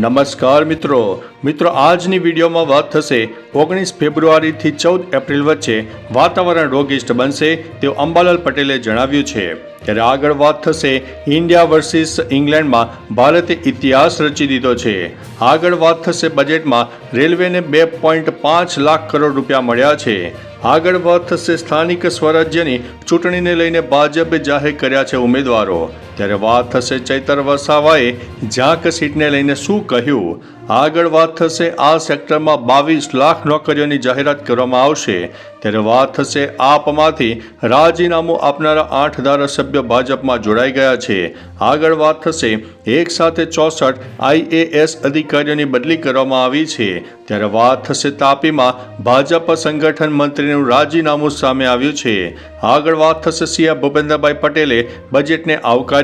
નમસ્કાર મિત્રો. મિત્રો, આજની વિડીયોમાં વાત થશે ઓગણીસ ફેબ્રુઆરીથી ચૌદ એપ્રિલ વચ્ચે વાતાવરણ રોગિષ્ટ બનશે તેવું અંબાલાલ પટેલે જણાવ્યું છે. ત્યારે આગળ વાત થશે ઇન્ડિયા વર્સિસ ઇંગ્લેન્ડમાં ભારતે ઇતિહાસ રચી દીધો છે. આગળ વાત થશે બજેટમાં રેલવેને બે પોઈન્ટ પાંચ લાખ કરોડ રૂપિયા મળ્યા છે. આગળ વાત થશે સ્થાનિક સ્વરાજ્યની ચૂંટણીને લઈને ભાજપે જાહેર કર્યા છે ઉમેદવારો. ત્યારે વાત થશે ચૈતર વસાવાએ ઝાંક સીટને લઈને શું કહ્યું? આગળ વાત થશે આ સેક્ટરમાં બાવીસ લાખ નોકરીઓની જાહેરાત કરવામાં આવશે. ત્યારે વાત થશે આપમાંથી. રાજીનામું આપનારા આઠ ધારાસભ્ય ભાજપમાં જોડાઈ ગયા છે. આગળ વાત થશે એક સાથે ચોસઠ આઈએએસ અધિકારીઓની બદલી કરવામાં આવી છે. ત્યારે વાત થશે તાપીમાં. ભાજપ સંગઠન મંત્રીનું રાજીનામું સામે આવ્યું છે. આગળ વાત થશે સીએમ ભૂપેન્દ્રભાઈ પટેલે બજેટને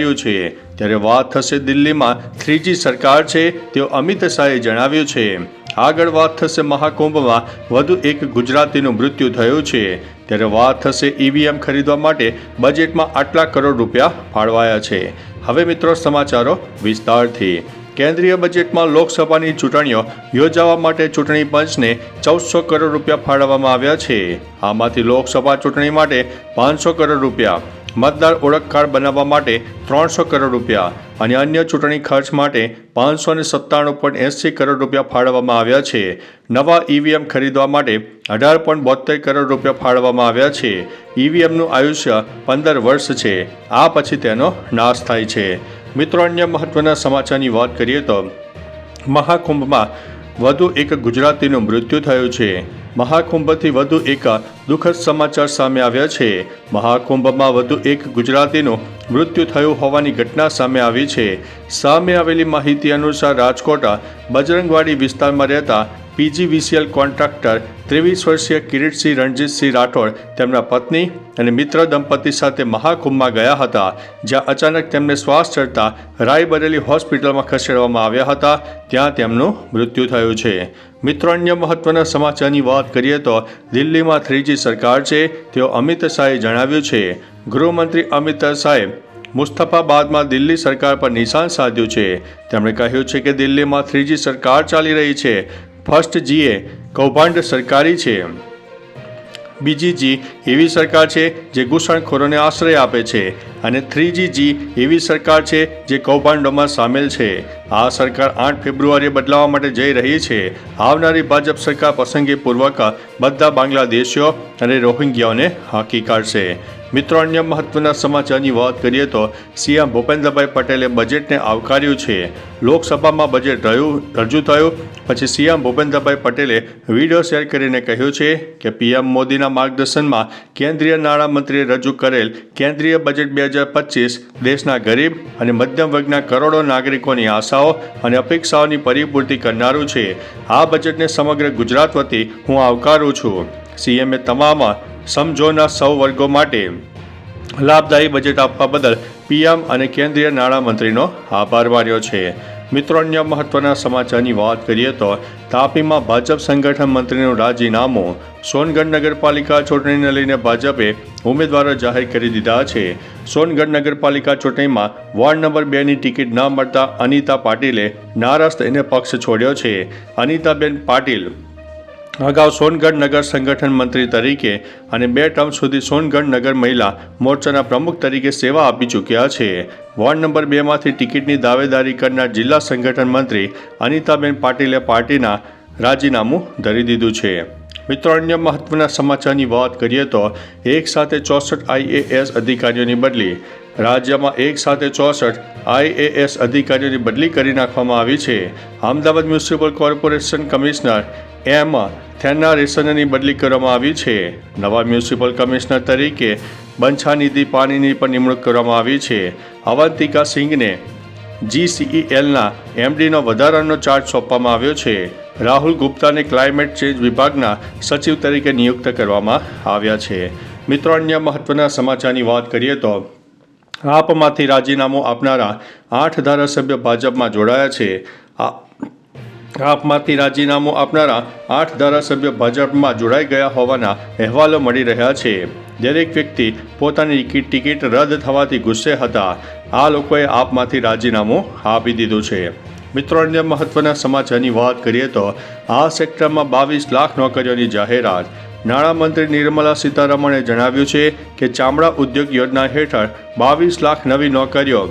આવકાર્યું છે. ત્યારે વાત થશે દિલ્હીમાં. થ્રીજી સરકાર છે, તેઓ અમિત શાહે જણાવ્યું છે. આગળ વાત થશે મહાકુંભમાં. વધુ એક ગુજરાતીનું મૃત્યુ થયું છે. ત્યારે વાત થશે ઈવીએમ ખરીદવા માટે. બજેટમાં આટલા કરોડ રૂપિયા ફાળવાયા છે. હવે મિત્રો સમાચારો વિસ્તારથી. કેન્દ્રીય બજેટમાં લોકસભાની ચૂંટણીઓ. યોજાવા માટે ચૂંટણી પંચને ચૌદસો કરોડ રૂપિયા ફાળવવામાં આવ્યા છે. આમાંથી લોકસભા ચૂંટણી માટે પાંચસો કરોડ રૂપિયા. મતદાર ઓળખ કાર્ડ બનાવવા માટે ત્રણસો કરોડ રૂપિયા અને અન્ય ચૂંટણી ખર્ચ માટે પાંચસો ને સત્તાણું પોઈન્ટ એંસી કરોડ રૂપિયા ફાળવવામાં આવ્યા છે. નવા ઈવીએમ ખરીદવા માટે અઢાર પોઈન્ટ બોતેર કરોડ રૂપિયા ફાળવવામાં આવ્યા છે. ઈવીએમનું આયુષ્ય પંદર વર્ષ છે. આ પછી તેનો નાશ થાય છે. મિત્રો, અન્ય મહત્વના સમાચારની વાત કરીએ તો મહાકુંભમાં વધુ એક ગુજરાતીનું મૃત્યુ થયું છે. મહાકુંભથી વધુ એક દુઃખદ સમાચાર સામે આવ્યા છે. મહાકુંભમાં વધુ એક ગુજરાતીનું મૃત્યુ થયું હોવાની ઘટના સામે આવી છે. સામે આવેલી માહિતી અનુસાર રાજકોટ, બજરંગવાડી વિસ્તારમાં રહેતા પીજીવીસીએલ કોન્ટ્રાક્ટર ત્રેવીસ વર્ષીય કિરીટસિંહ રણજીતસિંહ રાઠોડ તેમના પત્ની અને મિત્ર દંપતી સાથે મહાકુંભમાં ગયા હતા, જ્યાં અચાનક તેમને શ્વાસ ચડતા રાયબરેલી હોસ્પિટલમાં ખસેડવામાં આવ્યા હતા, ત્યાં તેમનું મૃત્યુ થયું છે. મિત્રો, અન્ય મહત્વના સમાચારની વાત કરીએ તો દિલ્હીમાં થ્રીજી સરકાર છે, તેઓ અમિત શાહે જણાવ્યું છે. ગૃહમંત્રી અમિત શાહે મુસ્તફાબાદમાં દિલ્હી સરકાર પર નિશાન સાધ્યું છે. તેમણે કહ્યું છે કે દિલ્હીમાં થ્રીજી સરકાર ચાલી રહી છે. ફર્સ્ટ જીએ કૌભાંડ સરકારી છે. બીજી જી એવી સરકાર છે જે ઘૂસણખોરોને આશ્રય આપે છે અને થ્રીજી જી એવી સરકાર છે જે કૌભાંડોમાં સામેલ છે. આ સરકાર આઠ ફેબ્રુઆરીએ બદલાવા માટે જઈ રહી છે. આવનારી ભાજપ સરકાર પસંદગીપૂર્વક બધા બાંગ્લાદેશીઓ અને રોહિંગ્યાઓને હાકી કાઢશે. મિત્રો, અન્ય મહત્વના સમાચારની વાત કરીએ તો સીએમ ભૂપેન્દ્રભાઈ પટેલે બજેટને આવકાર્યું છે. લોકસભામાં બજેટ રહ્યું, રજૂ થયું. પછી સીએમ ભૂપેન્દ્રભાઈ પટેલે વીડિયો શેર કરીને કહ્યું છે કે પીએમ મોદીના માર્ગદર્શનમાં કેન્દ્રીય નાણામંત્રીએ રજૂ કરેલ કેન્દ્રીય બજેટ બે હજાર પચીસ, દેશના ગરીબ અને મધ્યમ વર્ગના કરોડો નાગરિકોની આશાઓ અને અપેક્ષાઓની પરિપૂર્તિ કરનારું છે. આ બજેટને સમગ્ર ગુજરાત વતી હું આવકારું છું. સીએમએ તમામ સમજોના સૌ વર્ગો માટે લાભદાયી બજેટ આપવા બદલ પીએમ અને કેન્દ્રીય નાણામંત્રીનો આભાર માન્યો છે. મિત્રો, અન્ય મહત્વના સમાચારની વાત કરીએ તો તાપીમાં ભાજપ સંગઠન મંત્રીનું રાજીનામું. સોનગઢ નગરપાલિકા ચૂંટણીને લઈને ભાજપે ઉમેદવારો જાહેર કરી દીધા છે. સોનગઢ નગરપાલિકા ચૂંટણીમાં વોર્ડ નંબર બેની ટિકિટ ન મળતા અનિતા પાટીલે નારાજ થઈને પક્ષ છોડ્યો છે. અનિતાબેન પાટીલ અગાઉ સોનગઢ નગર સંગઠન મંત્રી તરીકે અને બે ટર્મ સુધી સોનગઢ નગર મહિલા મોરચાના પ્રમુખ તરીકે સેવા આપી ચૂક્યા છે. વોર્ડ નંબર બેમાંથી ટિકિટની દાવેદારી કરનાર જિલ્લા સંગઠન મંત્રી અનિતાબેન પાટીલે પાર્ટીના રાજીનામું ધરી દીધું છે. મિત્રો, અન્ય મહત્વના સમાચારની વાત કરીએ તો એક સાથે ચોસઠ આઈએએસ અધિકારીઓની બદલી રાજ્યમાં એક સાથે ચોસઠ આઈએએસ અધિકારીઓની બદલી કરી નાખવામાં આવી છે. Ahmedabad municipal corporation commissioner M થેનારેસનની બદલી કરવામાં આવી છે. નવા મ્યુનિસિપલ કમિશનર તરીકે બંછાનિધિ પાણીની પણ નિમણૂક કરવામાં આવી છે. અવંતિકા સિંઘને જીસીઈએલના એમડીનો વધારાનો ચાર્જ સોંપવામાં આવ્યો છે. રાહુલ ગુપ્તાને ક્લાઇમેટ ચેન્જ વિભાગના સચિવ તરીકે નિયુક્ત કરવામાં આવ્યા છે. મિત્રો, અન્ય મહત્વના સમાચારની વાત કરીએ તો આપમાંથી રાજીનામું આપનારા આઠ ધારાસભ્ય ભાજપમાં જોડાયા છે. આપમાંથી રાજીનામું આપનારા આઠ ધારાસભ્ય ભાજપમાં જોડાઈ ગયા હોવાના અહેવાલો મળી રહ્યા છે. દરેક વ્યક્તિ પોતાની ટિકિટ રદ થવાથી ગુસ્સે હતા. આ લોકોએ આપમાંથી રાજીનામું આપી દીધું છે. મિત્રો, અન્ય મહત્વના સમાચારની વાત કરીએ તો આ સેક્ટરમાં બાવીસ લાખ નોકરીઓની જાહેરાત. નાણામંત્રી નિર્મલા સીતારમણે જણાવ્યું છે કે ચામડા ઉદ્યોગ યોજના હેઠળ બાવીસ લાખ નવી નોકરીઓ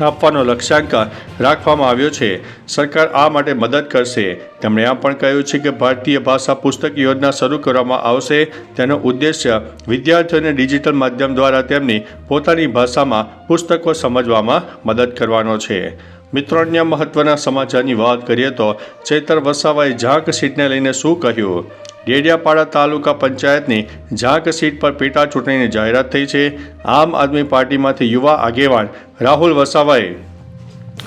આપવાનો લક્ષ્યાંક રાખવામાં આવ્યો છે. સરકાર આ માટે મદદ કરશે. તેમણે એમ પણ કહ્યું છે કે ભારતીય ભાષા પુસ્તક યોજના શરૂ કરવામાં આવશે. તેનો ઉદ્દેશ્ય વિદ્યાર્થીઓને ડિજિટલ માધ્યમ દ્વારા તેમની પોતાની ભાષામાં પુસ્તકો સમજવામાં મદદ કરવાનો છે. મિત્રો, અન્ય મહત્વના સમાચારની વાત કરીએ તો ચેતર વસાવાએ ઝાંક સીટને લઈને શું કહ્યું? ડેડિયાપાડા તાલુકા પંચાયતની ઝાંક સીટ પર પેટા ચૂંટણીની જાહેરાત થઈ છે. આમ આદમી પાર્ટીમાંથી યુવા આગેવાન રાહુલ વસાવાએ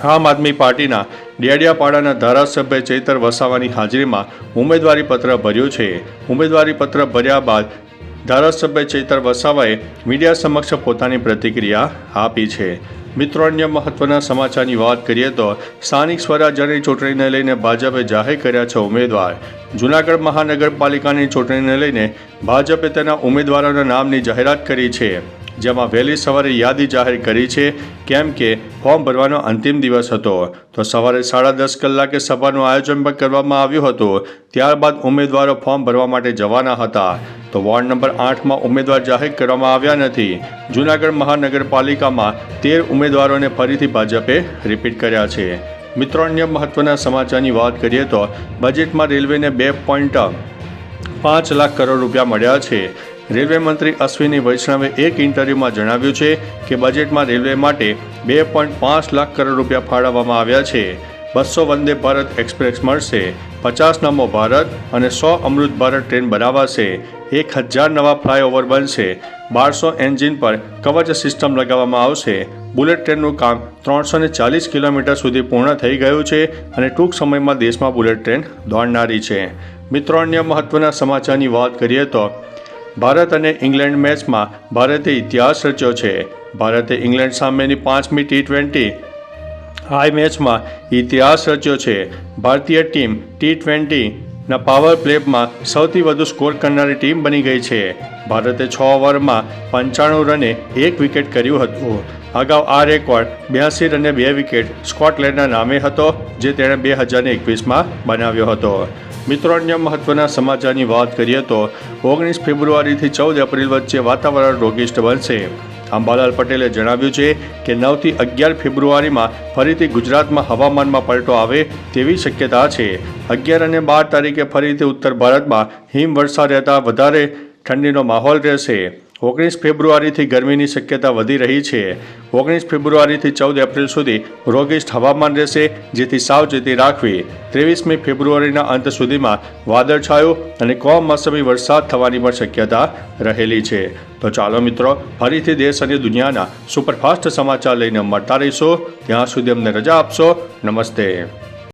આમ આદમી પાર્ટીના ડેડિયાપાડાના ધારાસભ્ય ચૈતર વસાવાની હાજરીમાં ઉમેદવારી પત્ર ભર્યું છે. ઉમેદવારી પત્ર ભર્યા બાદ ધારાસભ્ય ચૈતર વસાવાએ મીડિયા સમક્ષ પોતાની પ્રતિક્રિયા આપી છે. મિત્રો, અન્ય મહત્વના સમાચારની વાત કરીએ તો સ્થાનિક સ્વરાજ્યની ચૂંટણીને લઈને ભાજપે જાહેર કર્યા છે ઉમેદવાર. જૂનાગઢ મહાનગરપાલિકાની ચૂંટણીને લઈને ભાજપે તેના ઉમેદવારોના નામની જાહેરાત કરી છે, જેમાં વહેલી સવારે યાદી જાહેર કરી છે, કેમ કે ફોર્મ ભરવાનો અંતિમ દિવસ હતો. તો સવારે સાડા દસ કલાકે સભાનું આયોજન પણ કરવામાં આવ્યું હતું, ત્યારબાદ ઉમેદવારો ફોર્મ ભરવા માટે જવાના હતા. તો વોર્ડ નંબર આઠમાં ઉમેદવાર જાહેર કરવામાં આવ્યા નથી. જૂનાગઢ મહાનગરપાલિકામાં તેર ઉમેદવારોને ફરીથી ભાજપે રિપીટ કર્યા છે. મિત્રો, અન્ય મહત્વના સમાચારની વાત કરીએ તો બજેટમાં રેલવેને બે પોઈન્ટ પાંચ લાખ કરોડ રૂપિયા મળ્યા છે. રેલવે મંત્રી અશ્વિની વૈષ્ણવે એક ઇન્ટરવ્યૂમાં જણાવ્યું છે કે બજેટમાં રેલવે માટે બે પોઈન્ટ પાંચ લાખ કરોડ રૂપિયા ફાળવવામાં આવ્યા છે. બસો વંદે ભારત એક્સપ્રેસ મળશે. પચાસ નમો ભારત અને સો અમૃત ભારત ટ્રેન બનાવાશે. એક હજાર નવા ફ્લાયઓવર બનશે. બારસો એન્જિન પર કવચ સિસ્ટમ લગાવવામાં આવશે. બુલેટ ટ્રેનનું કામ ત્રણસો ને ચાલીસ કિલોમીટર સુધી પૂર્ણ થઈ ગયું છે અને ટૂંક સમયમાં દેશમાં બુલેટ ટ્રેન દોડનારી છે. મિત્રો, અન્ય મહત્વના સમાચારની વાત કરીએ તો, ભારત અને ઇંગ્લેન્ડ મેચમાં ભારતે ઇતિહાસ રચ્યો છે. ભારતે ઇંગ્લેન્ડ સામેની પાંચમી ટી ટ્વેન્ટી આ મેચમાં ઇતિહાસ રચ્યો છે. ભારતીય ટીમ ટી ટ્વેન્ટીના પાવર પ્લેમાં સૌથી વધુ સ્કોર કરનારી ટીમ બની ગઈ છે. ભારતે છ ઓવરમાં પંચાણું રને એક વિકેટ કર્યું હતું. અગાઉ આ રેકોર્ડ બ્યાસી રને બે વિકેટ સ્કોટલેન્ડના નામે હતો, જે તેણે બે હજાર એકવીસમાં બનાવ્યો હતો. મિત્રો, અન્ય મહત્વના સમાચારની વાત કરીએ તો ઓગણીસ ફેબ્રુઆરીથી ચૌદ એપ્રિલ વચ્ચે વાતાવરણ રોગિષ્ટ બનશે. અંબાલાલ પટેલે જણાવ્યું છે કે નવથી અગિયાર ફેબ્રુઆરીમાં ફરીથી ગુજરાતમાં હવામાનમાં પલટો આવે તેવી શક્યતા છે. અગિયાર અને બાર તારીખે ફરીથી ઉત્તર ભારતમાં હિમવર્ષા રહેતા વધારે ઠંડીનો માહોલ રહેશે. ઓગણીસ ફેબ્રુઆરીથી ગરમીની શક્યતા વધી રહી છે. ઓગણીસ ફેબ્રુઆરીથી ચૌદ એપ્રિલ સુધી રોગિષ્ટ હવામાન રહેશે, જેથી સાવચેતી રાખવી. ત્રેવીસમી ફેબ્રુઆરીના અંત સુધીમાં વાદળછાયું અને કમોસમી વરસાદ થવાની પણ શક્યતા રહેલી છે. તો ચાલો મિત્રો, ફરીથી દેશ અને દુનિયાના સુપરફાસ્ટ સમાચાર લઈને મળતા રહીશું. ત્યાં સુધી અમને રજા આપશો. નમસ્તે.